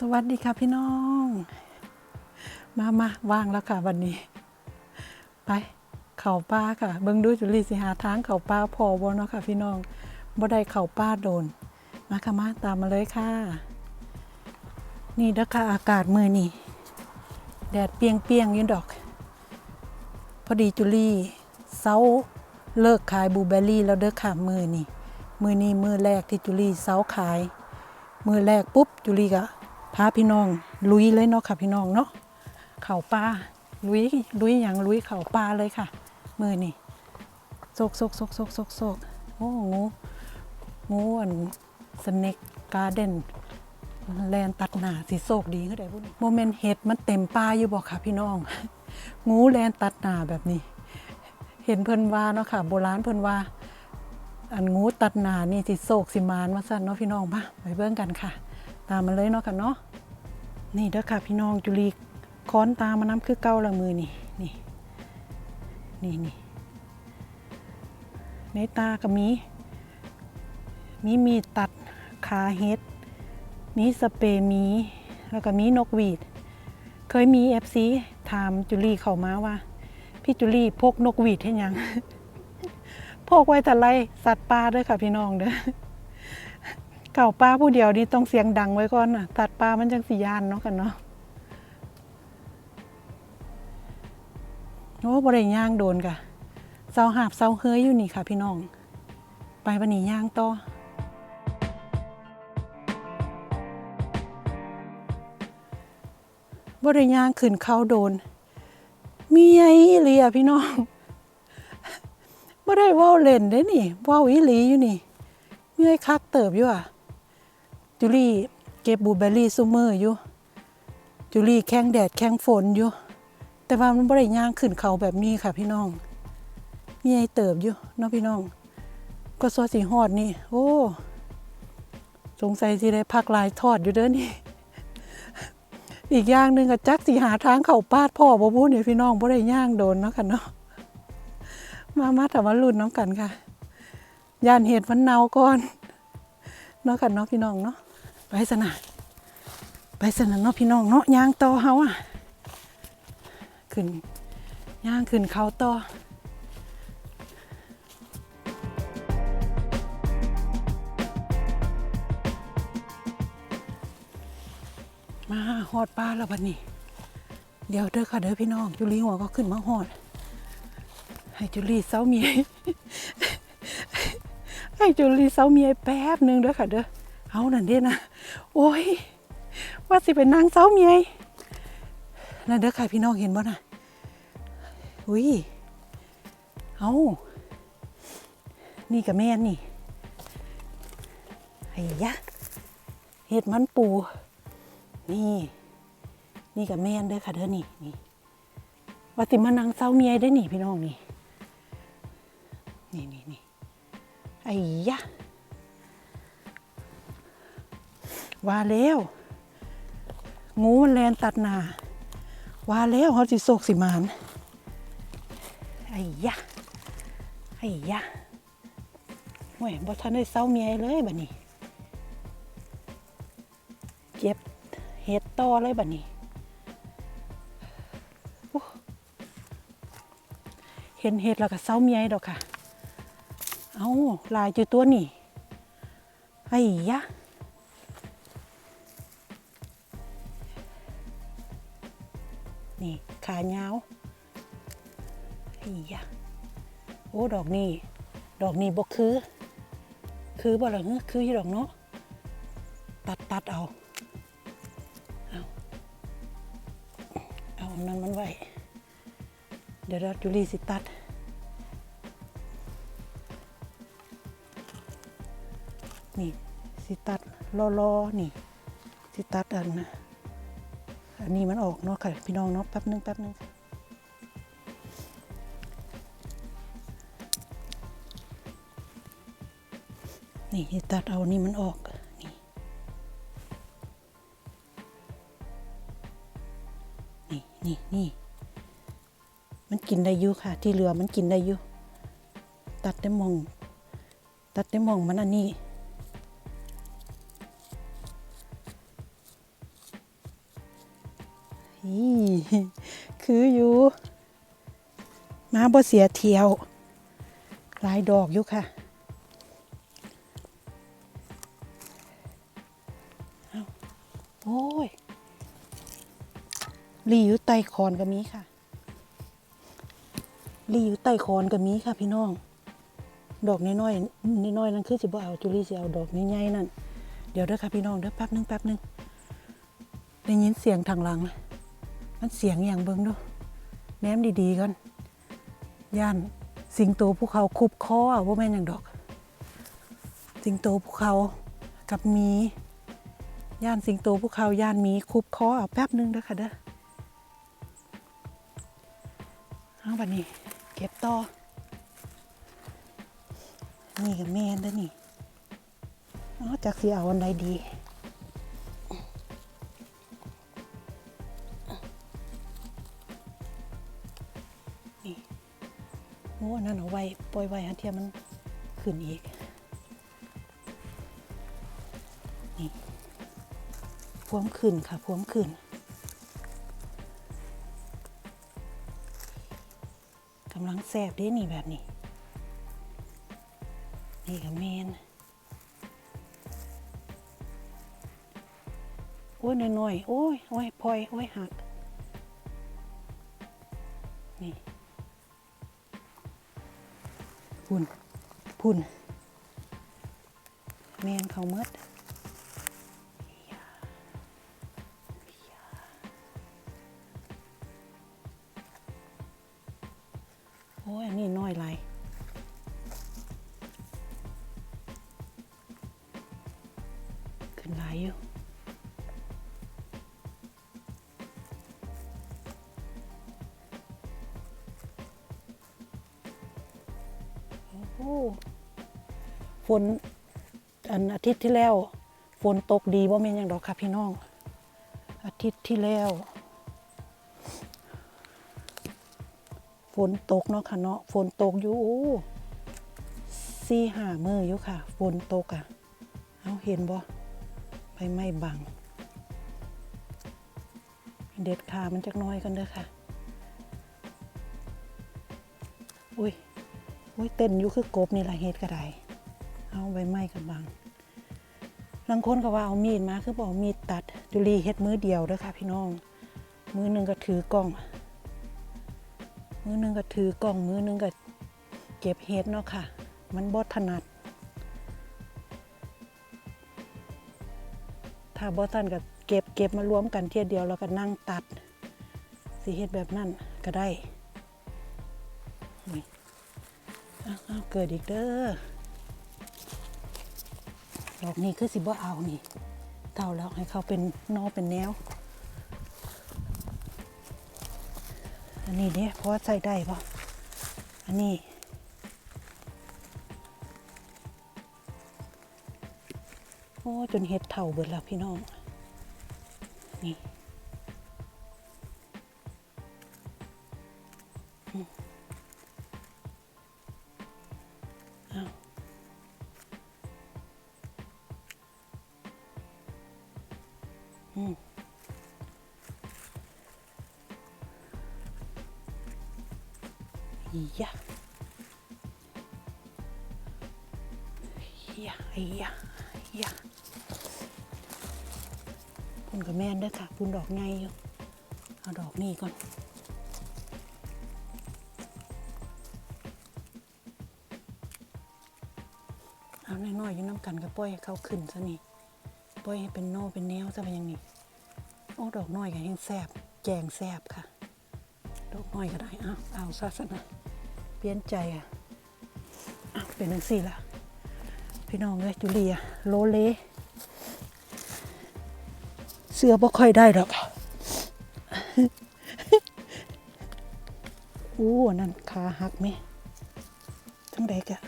สวัสดีค่ะพี่น้อง มามาว่างแล้วค่ะวันนี้ ไป เข่าป้าค่ะ เบิ่งดูจุลีสิหาทางเข่าป้าพอบ่เนาะค่ะ พี่น้องบ่ได้เข่าป้าโดน มาค่ะมาตามมาเลยค่ะ นี่เด้อค่ะอากาศมือนี้แดดเปียงๆอยู่ดอก พอดีจุลีเซาเลิกขายบลูเบอร์รี่แล้วเด้อค่ะมือนี้มื้อนี้มื้อแรกที่จุลีเซาขาย มือแรกปุ๊บจุลีก็ พาพี่น้อง ลุยเลยเนาะค่ะพี่น้องเนาะเข่าปลาลุยลุยอย่างลุยเข่าปลาเลยค่ะ มือนี่โซกโซกโซกโซกโซกโซกโอ้งูงูอันสเน็กการ์เดนแลนตัดหนาสีโซกดีก็ได้พูดโมเมนต์เห็ดมันเต็มปลาอยู่บอกค่ะพี่น้อง งูแลนตัดหนาแบบนี้ เห็นเพิ่นว่าเนาะค่ะ โบราณเพิ่นว่า อันงูตัดหนานี่สิโศกสิมานมาสั่นเนาะพี่น้องมาไปเบิ่งกันค่ะ ตามมาเลยเนาะค่ะเนาะนี่เด้อค่ะพี่น้องจุลีค้อนตามมาน้ำคือเก้าละมือนี่นี่นี่นี่ในตาก็มีมีมีตัดขาเฮ็ดมีสเปรย์มีแล้วก็มีนกหวีด เคยมีเอฟซีถามจุลีเข้ามาว่า พี่จุลีพกนกหวีดให้ยังพกไว้แต่ไรสัตว์ป่าด้วยค่ะพี่น้องเด้อ เก่าป้าผู้เดียวนี่ต้องเสียงดังไว้ก่อนน่ะสัตว์ป่ามันจังสียานเนาะกันเนาะโอ้บริย่างโดนกะเสาหาบเสาเฮยอยู่นี่ค่ะ พี่น้อง ไปวันนี้ย่างต่อบริย่างขึ้นเขาโดน มีไอ้เลียพี่น้องบ่ได้ว้าเล่นเด้นี่ว้าอีหลีอยู่นี่เมื่อยคักเติบอยู่อะ จุลี่เก็บบลูเบอร์รี่ซุมืออยู่ จุลี่แข้งแดดแข้งฝนอยู่ แต่ว่ามันบ่ได้ย่างขึ้นเขาแบบนี้ค่ะพี่น้องมีไอเติบอยู่เนาะพี่น้อง ก็ซอสีฮอดนี่ โอ้ สงสัยสิได้พักลายทอดอยู่เด้อนี่ อีกอย่างหนึ่งก็จักสิหาทางเข้าปาดพ่อบ่พูดนี่ยพี่น้องบ่ได้ย่างโดนเนาะค่ะเนาะ มามาแต่ว่ารุ่นน้องกันค่ะยานเหตุวันเนาก่อนเนาะกันเนาะพี่น้องเนาะ ไปสนะไปสนะเนาะพี่น้องเนาะย่างต่อเฮาอะขึ้นย่างขึ้นเขาต่อมาหอดปลาแล้วบัดนี้ เดี๋ยวเด้อค่ะเด้อพี่น้อง จุลีหัวก็ขึ้นมาหอด ให้จุลีเซาเมียให้จุลีเซาเมียแป๊บหนึงเด้อค่ะเด้อ เอานั่นเด้นะ โอ้ย ว่าสิเป็นนางเซาเมียนั่นเด้อค่ะพี่น้องเห็นบ่นะอุ้ย เอานี่กับแม่นี่ไอ้ยะเห็ดมันปู นี่ นี่กับแม่นเด้อค่ะเด้อนี่นี่ว่าสิมานางเศร้าเมียได้หนิพี่น้องนี่ นี่นี่นี่ไอ้ยะ ว่าแล้วงูมันแลนตัดหนาว่าแล้วเขาสิโศกสิมานไอ้ยะไอ้ยะห่วยบ่ทันได้เศร้าเมียเลยบัดนี้เจ็บเฮ็ดต่อเลยบัดนี้เห็นเห็ดแล้วก็เศร้าเมียดอกค่ะ เอาลายจุตัวนี่ไอ้ยะ นี่ขายาวไอ้ยะโอ้ดอกนี่ดอกนี่บกคือ คือบ่ละเงือคืออยู่ดอกเนาะตัดตัดเอาเอาเอาอันนั้นมันไว้เดี๋ยวเราจุลีสิตัดนี่สิตัดรอรอๆนี่สิตัดอันนะ อันนี้มันออกเนาะค่ะพี่น้องเนาะแป๊บหนึงแป๊บหนึงนี่ตัดเอานี่มันออกนี่นี่นี่นี่มันกินได้อยู่ค่ะ ที่เหลือมันกินได้อยู่ตัดได้มอง ตัดได้มองมันอันนี้ บ่เสียเที่ยวหลายดอกอยู่ค่ะเอาโอ้ยลีอยู่ใต้คอนก็มีค่ะลีอยู่ใต้คอนก็มีค่ะ พี่น้อง ดอกน้อยๆน้อยๆนั่นคือสิบ่เอาจุลีสิเอาดอกใหญ่ๆนั่นเดี๋ยวเด้อค่ะพี่น้องเด้อแป๊บหนึงแป๊บหนึงได้ยินเสียงทางหลัง มันเสียงอย่างเบิ่งดูแนมดีๆก่อน ย่านสิงโตภูเขาคุบคออะว่าแม่นอย่างดอก สิงโตภูเขากับมีย่านสิงโตภูเขาย่านมีคุบคออะแป๊บหนึงเด้อค่ะเด้อเอาบัดนี้ เก็บต่อนี่กับแม่นเด้อนี่อ๋อจากสิเอาอันใดดี นั่นเอาไว้ปล่อยไว้ฮะเทียมันขึ้นอีก นี่พวมขึ้นค่ะพวมขึ้นกำลังแสบด้นี่แบบนี้ นี่กับเมนโอ้ยน้อยๆโอ้ยโอ้ยพลอยโอ้ยหัก พุ่นพุ่นแมนเขาเมด ฝนอันอาทิตย์ที่แล้ว ฝนตกดีบ่แม่นยังดอกค่ะพี่น้อง อาทิตย์ที่แล้ว ฝนตกเนาะค่ะเนาะฝนตกอยู่สี่ห้ามืออยู่ค่ะ ฝนตกอะเอาเห็นบ่ใบไม้บัง เด็ดขามันจักน้อยกันเด้อค่ะ อุ้ย โอ้ยเต้นอยู่คือกบนี่แหละเฮ็ดก็ได้เอาใบไม้กับบังบางคนก็ว่าเอามีดมาคือบอกมีดตัดจุลีเฮ็ดมือเดียวเด้อค่ะ พี่น้อง มือหนึ่งก็ถือกล้อง มือหนึ่งก็ถือกล้องมือหนึ่งก็เก็บเฮ็ดเนาะค่ะ มันบ่ถนัด ถ้าบ่ทันก็เก็บเก็บมารวมกันเทียเดียวแล้วก็นั่งตัดสิเฮ็ดแบบนั้นก็ได้ เกิดอีกเด้อดอกนี้คือสิบ่เอานี่เท่าแล้วให้เขาเป็นนอเป็นแนว อันนี้เนี่ยเพราะใส่ได้ป่ะอันนี้โอ้จนเห็ดเถ่าเบิดแล้วพี่น้อง นี่ ยะยะยะยะพุ่นกับแม่นเด้ค่ะพุ่นดอกไงอยู่ เอาดอกนี้ก่อนเอาน้อยๆอยู่น้ำกันก็ปล่อยให้เขาขึ้นซะนี่ปล่อยให้เป็นโน่เป็นแนวซะเป็นอย่างนี้โอ้ดอกน้อยก็ยังแซบแจงแซบค่ะ ดอกน้อยก็ได้เอาเอาซะซะนะ เปลี่ยนใจอะเป็นจังสี่ละพี่น้องเลยจุเลียโลเลเสื้อบ่ค่อยได้ดอกอู้นั่นขาหักไหมทั้งใดกะ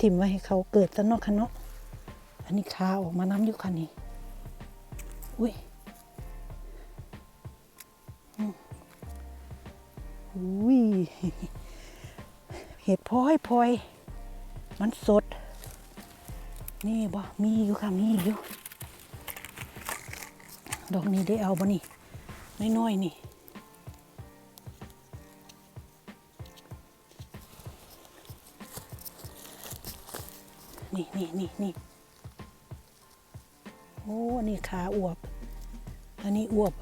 ทิมไว้ให้เขาเกิดซะนาะคะเนาะอันนี้คาออกมาน้ำอยู่ค่ะนี่อุ้ย อุ้ยเห็ดพลอยพลอยมันสด นี่บ่มีอยู่ค่ะมีอยู่ ดอกนี้ได้เอาบ่นี่น้อยๆนี่นี่นี่นี่นี่โอ้อันนี่ขาอวบ อันนี้อวบ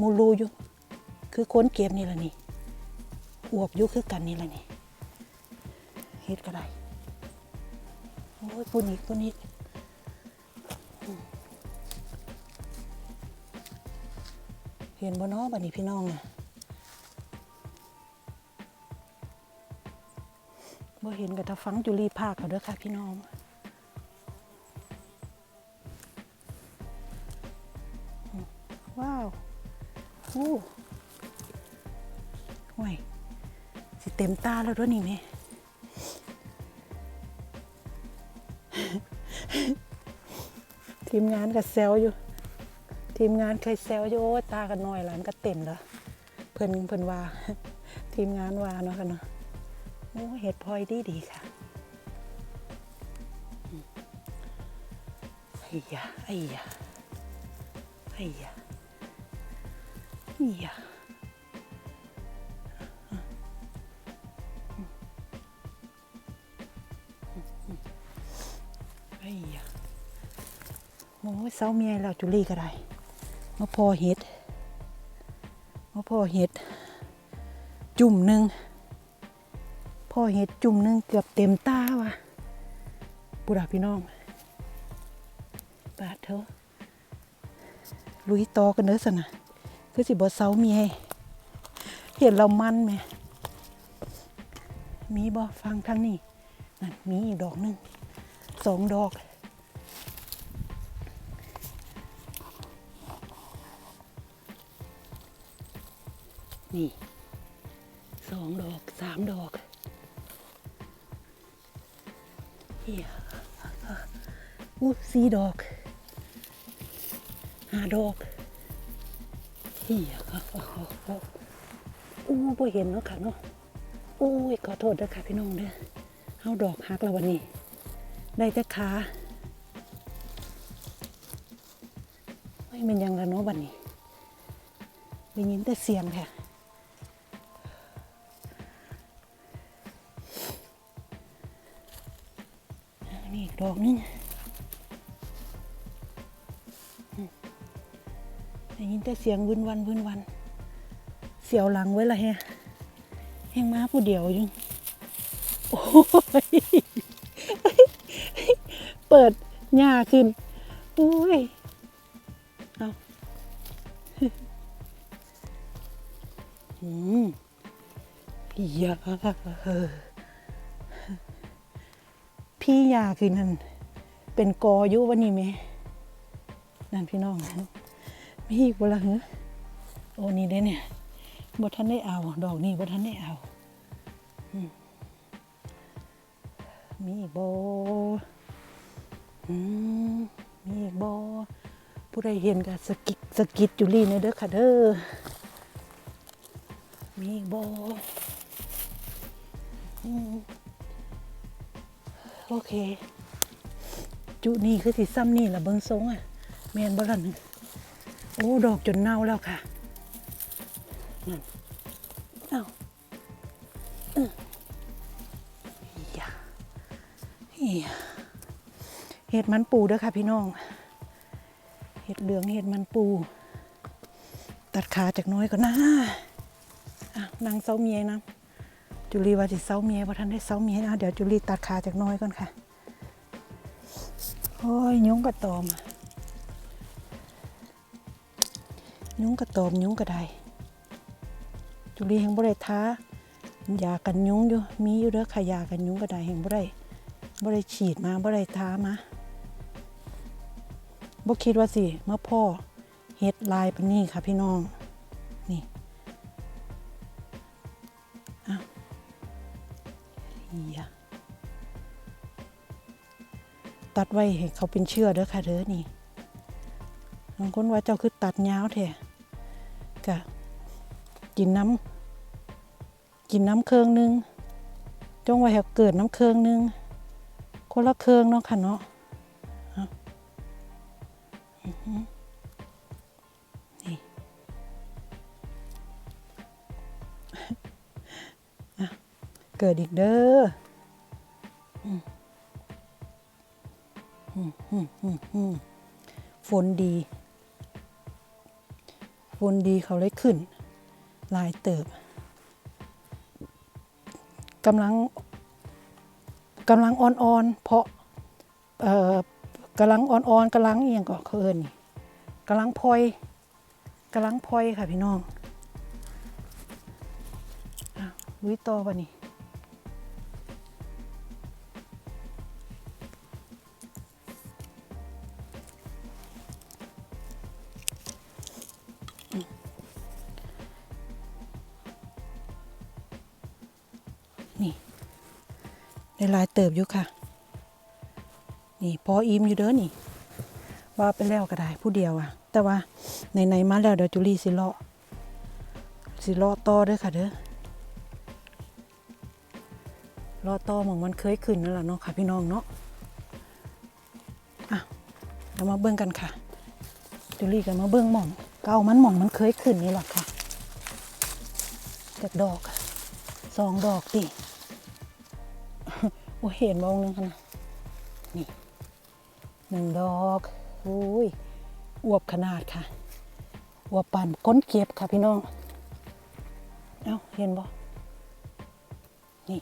มูรูอยู่ คือค้นเก็บนี่แหละนี่ อวบยู่คือกันนี่แหละนี่เฮ็ดก็ได้โอ้ยปุ่นอีกปุ่นอีกเห็นบ่นาะบัดนี้พี่น้องน่ะบ่เห็นก็ถ้าฟังจุลีภาคเอาเด้อค่ะพี่น้อง ต็มตาแล้วด้วยนี่แม่ทีมงานก็แซวอยู่ ทีมงานเคยแซวอยู่ตากันน้อยหลานก็เต็มแล้วเพิ่นเพิ่นว่า ทีมงานว่าเนาะค่ะเนาะโอ้เห็ดพลอยดีดีค่ะไอ้ยาไอ้ยาไอ้ยาไอ้ยา ยเศร้าเมียแล้วจุลี่ก็ได้มาพอเห็ดมาพอเห็ด จุ่มหนึ่งพอเห็ดจุ่มหนึ่งเกือบเต็มตาว่ะบุราพี่น้องบาดเถอะลุยตอกันเด้อสนะคือสิบอเศร้าเมียเห็นเรามันไหมมีบ่ฟังทางนี้นั่นมีอีกดอกหนึ่งสองดอก นี่สองดอกสามดอกเฮียอู้สี่ดอกห้าดอกเฮียอู้บ่เห็นเนาะค่ะเนาะโอ้ยขอโทษด้วยค่ะพี่น้องเด้อเอาดอกหักแล้ววันนี้ ได้แต่ขาไม่เป็นยังล้วเนาะวันนี้ได้ยินแต่เสียงค่ะ อันนี้อีกดอกหนึงอืมได้ยินแต่เสียงวินวันวินวัน เสียวหลังไว้ละแฮะแห้งม้าผู้เดียวอยังโอ้ยเปิดหญ้าขึ้นโอ้ยเอาอืมยา พี่ยาคือนั่นเป็นกออยู่วันนี้ไหมนั่นพี่น้องมีอีกบ่ละเหรอโอ้นี่เด้เนี่ยบ่ทันได้เอา ดอกนี้บ่ทันได้เอามีอีกบ่มีอีกบ่ผู้ใดเห็นก็สกิดสกิดจุลีในอยเด้อค่ะเด้อมีอีกบอม โอเค จุนี่คือสีซ้ำนี่ละเบิงทรงอะ แมนบ่ลันโอ้ ดอกจนเน่าแล้วค่ะนั่นเอ้าเอออย่าอย่าเห็ดมันปูเด้อค่ะพี่น้อง เห็ดเหลืองเห็ดมันปู ตัดขาจากน้อยก็น่าอะนางเซาเมียนะ จุลีว่าจะเซาเมียว่าท่านได้เซาเมียนะเดี๋ยวจุลีตัดขาจากน้อยก่อนค่ะโอ้ยยุ้งกระตอมอะยุ้งกระตอมยุ้งกระไดจุลีแห่งบริท้ายากันยุ้งอยู่มีอยู่เด้อค่ะยากันยุ้งกระไดแห่งบริบริฉีดมาบริท้ามาบ่คิดว่าสิเมาพ่อเฮ็ดลายปนนี้ค่ะพี่น้องัดไว้ให้เขาเป็นเชื่อเด้อค่ะเด้อนี่บางคนว่าเจ้าคือตัดยาวแท้กะกินน้ำกินน้ำเครื่องนึงจงไว้ใเกิดน้ำเครื่องนึงคนละเครื่องเนาะค่ะเนาะนี่เกิดอีกเด้อ ฝนดี ฝนดีเขาเลยขึ้น ลายเติบกำลังกำลังอ่อนๆเพราะกำลังอ่อนๆกำลังเอียงก็เขินกำลังพลอยกำลังพลอยค่ะพี่น้องอ้าวลุยต่อปะนี่นี่ายเติบอยู่ค่ะ นี่พออิ่มอยู่เด้อนี่ ว่าไปแล้วก็ได้ผู้เดียวอะแต่ว่าไหนๆมาแล้วเดี๋ยวจุลีสิเลาะสิเลาะต่อเด้อค่ะเด้อเลาะต่อหมองมันเคยขึ้นนั่นแหละเนาะค่ะพี่น้องเนาะอะเรามาเบิ่งกันค่ะจุลีกันมาเบิ่งหม่องเก้ามันหม่องมันเคยขึ้นนี่แหละค่ะจากดอกสองดอกดิ โอ้เห็นมองนึงค่ะนะนี่หนึ่งดอกโอ้ยอวบขนาดค่ะอวบปั่นก้นเก็บค่ะพี่น้องเอ้าเห็นบ่นี่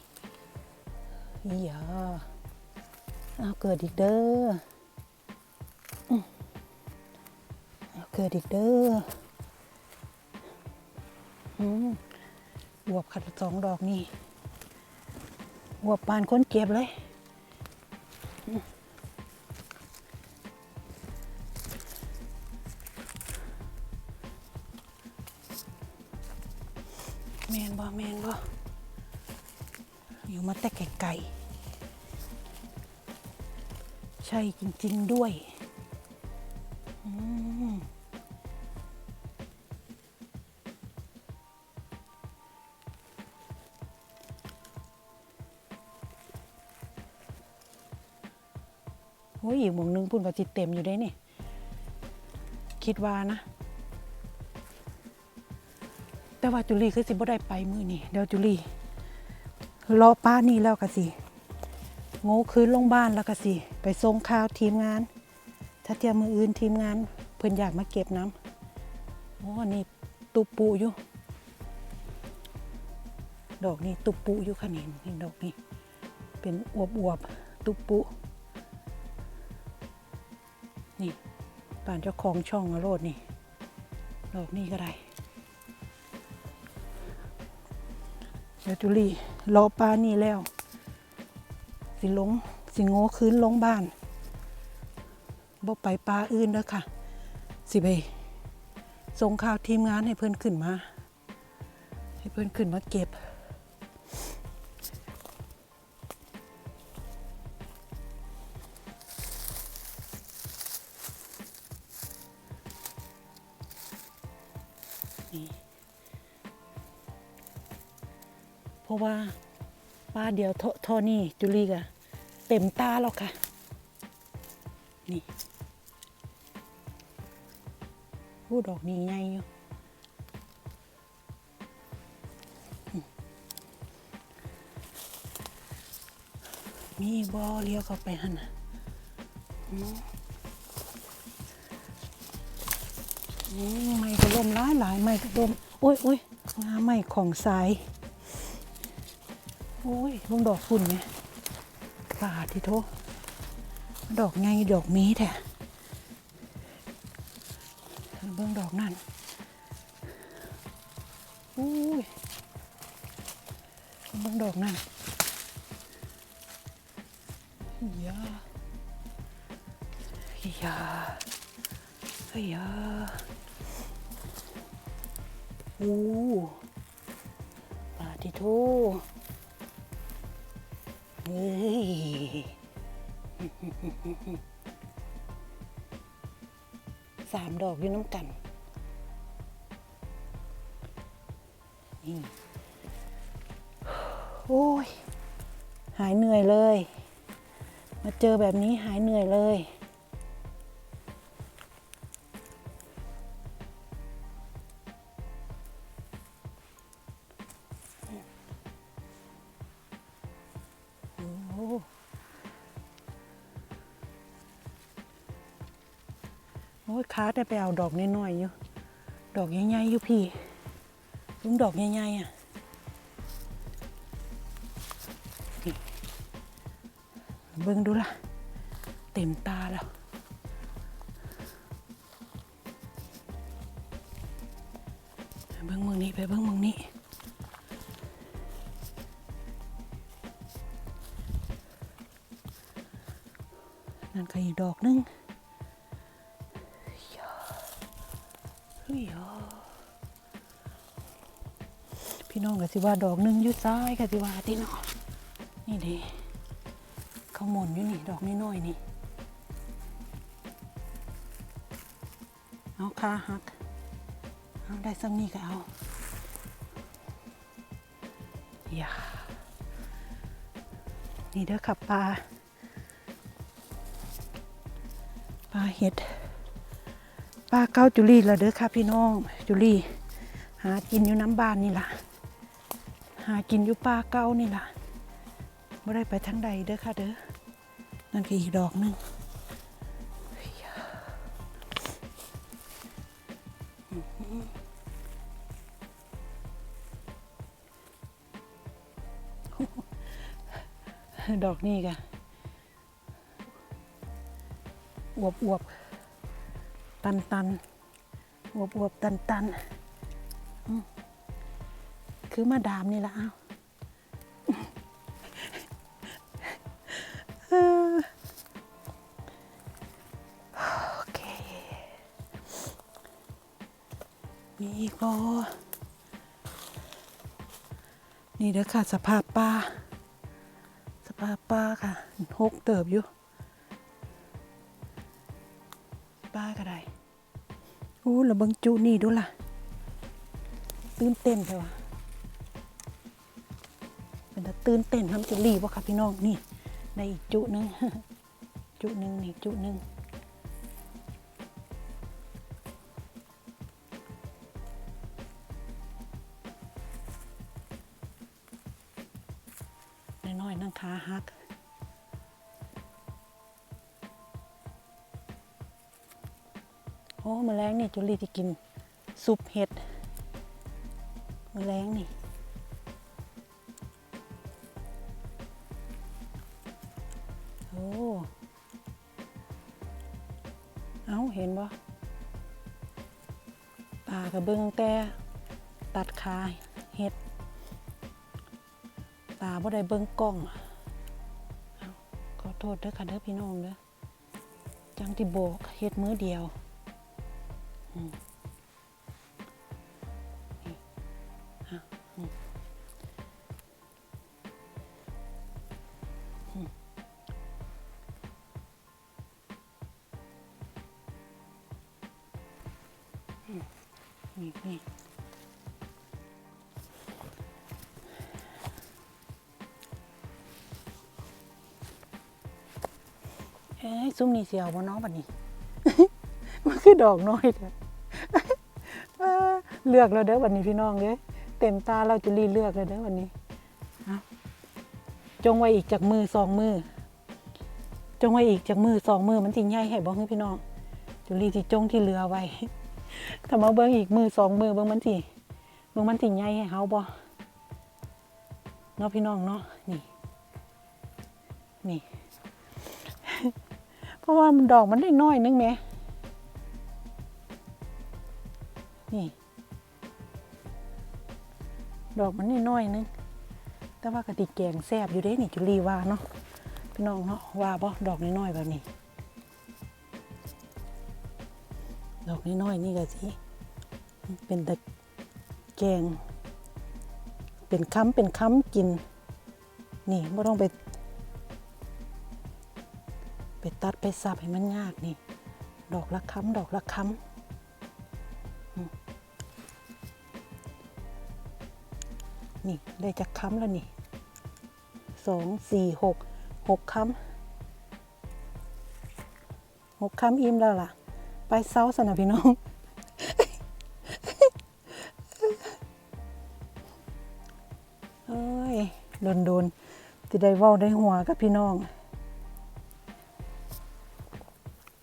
อีหยาเอาเกิดอีกเด้อเอาเกิดอีกเด้ออืมอวบขัดสองดอกนี่ หัวปานคนเก็บเลย แมนบ่แมนบ่อยู่มาแต่ไกลๆใช่จริง ๆ ด้วย พุ่นกับจิตเต็มอยู่ได้นี่ คิดว่านะ แต่ว่าจุลีคือสิบ่ได้ไปมือนี่เดี๋ยวจุลีรอป้านี่แล้วก็สิโง่คืนลงบ้านแล้วก็สิ ไปส่งข่าวทีมงาน ถ้าเทียมมืออื่นทีมงาน เพิ่อนอยากมาเก็บน้ำโอ้นี่ตุปูอยู่ดอกนี้ตุปูอยู่ค่ะนี่นี่ดอกนี้ เป็นอวบอวบๆตุปู นี่ป่านเจ้าของช่องอโรดนี่ดอกนี้ก็ได้เดี๋ยวจุลีรอปลานี่แล้ว สิลงสิโง่คืนลงบ้านบ่ไปปลาอื่นแล้วค่ะ สิไปส่งข่าวทีมงานให้เพื่อนขึ้นมา ให้เพื่อนขึ้นมาเก็บ ราะว่าป้าเดียวเท่าเท่านี้จุลีกะเต็มตาแล้วค่ะ นี่ผู้ดอกนี้ใหญ่อยู่มีบอเลี้ยวเข้าไปหันนะอืมอืมไม่ก็ล่มหลายหลายไม่ก็ล่มโอ้ยโอ้ยงาไม่ของสาย โอ้ยลงดอกฝุ่นไงป่าที่โทดอกไงดอกมีแท้เบิ่งดอกนั่นโอ้ยเบิ่งดอกนั่นยาเฮียเฮียโอ้ป่าที่โท สามดอกอยู่น้ำกันนี่โอ้ย หายเหนื่อยเลย มาเจอแบบนี้หายเหนื่อยเลย อ้ยค้าได้ไปเอาดอกน้อยๆอยู่ ดอกใหญ่ๆอยู่พี่ลุงดอกใหญ่ๆอะเบิ่งดูล่ะ เต็มตาแล้วเบิ่งเมืองนี้ไปเบิ่งเมืองนี้นั่นก็อีกดอกนึง สิว่าดอกหนึงยู่ซ้ายก็สิว่าที่นาะนี่ดิเขาหมุนอยู่นี่ดอกน้อยๆนี่เอาคาหักเอาได้สักนี่ก็เอาอย่านี่เด้อขับปลาปลาเห็ดปลาเก้าจุลีแล้วเด้อค่ะพี่น้องจุลีหากินอยู่น้ำบ้านนี่ล่ะ หากินอยู่ปลาเก้านี่ล่ะไม่ได้ไปทั้งใดเด้อค่ะเด้อนั่นคืออีกดอกหนึงดอกนี่กะอวบอวบตันตันอวบอวบตันตันอืม คือมาดามนี่ละอ้าวโอเค มีกบ่นี่เด้อค่ะสภาพป่าสภาพป้าค่ะหกเติบอยู่ ป้าก็ได้อู้แล้วเบังจุนี่ดูล่ะ ตื่นเต้นไปวะเป็นแตื่นเต้นทำจะรีบวะค่ะพี่น้องนี่ได้อีกจุนึงจุนึงนี่จุนึงน้อยๆนั่งขาหักโอ้แมลงนี่จุลีที่กินซุปเห็ดแมลงนี่ กระเบิงแต่ตัดขาเฮ็ด ตาบ่ได้เบิ่งกล้องขอโทษเด้อค่ะเด้อพี่น้องเด้อจังที่โบกเฮ็ดมือเดียวอืม อ้ซุ้มนี่เสียวบ่น้องบัดนี้ มันคือดอกน้อยเถอะเอ้อเลือกแล้วเด้อบัดนี้พี่น้องเด้อเต็มตาเราจะรีเลือกเลยเด้อวันนี้จงไว้อีกจากมือสองมือ จงไว้อีกจากมือสองมือมันสิใหญ่ให้บ่คือพี่น้อง จุลีที่จงที่เหลือไว้ถ้ามาเบิ่งอีกมือสองมือเบิ่งมันสิเบิ่งมันสิใหญ่ให้เฮาบ่เนาะพี่น้องเนาะนี่ นี่ ราะว่ามันดอกมันได้น้อยนึงแหม่นี่ ดอกมันได้น้อยนึง แต่ว่ากะติแกงแซบอยู่เด้นี่จุลีว่าเนาะพี่น้องเนาะว่าบ่ดอกน้อยๆแบบนี้ ดอกน้อยๆนี่ก็สิเป็นตะแกง เป็นค้ำเป็นค้ำกิน นี่ไม่ต้องไป ไปตัดไปสับให้มันยากนี่ ดอกละค้ำดอกละค้ำนี่ได้จากค้ำแล้วนี่สองสี่หกหกค้ำหกค้ำอิ่มแล้วล่ะ ไปเซาสนะพี่น้องเอ้ยโดนโดนจะได้ว้าได้หัวกับพี่น้อง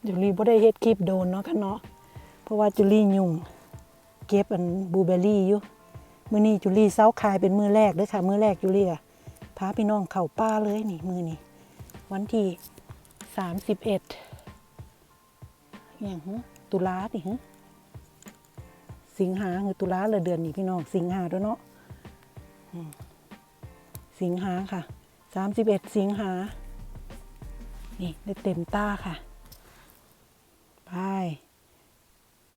จุลีบ่ได้เฮ็ดคลิปโดนเนาะค่ะเนาะเพราะว่าจุลียุ่งเก็บอันบลูเบอร์รี่อยู่มื้อนี้จุลีเซาขายเป็นมื้อแรกเด้อค่ะ มื้อแรกจุลีอะพาพี่น้องเข้าป่าเลยนี่มื้อนี้วันที่31อหย่างหึตุลาติหึสิงหาคือตุลาเลยเดือนนี้พี่น้องสิงหาด้วยเนาะสิงหาค่ะ 31 สิงหา นี่ได้เต็มตาค่ะ Bye.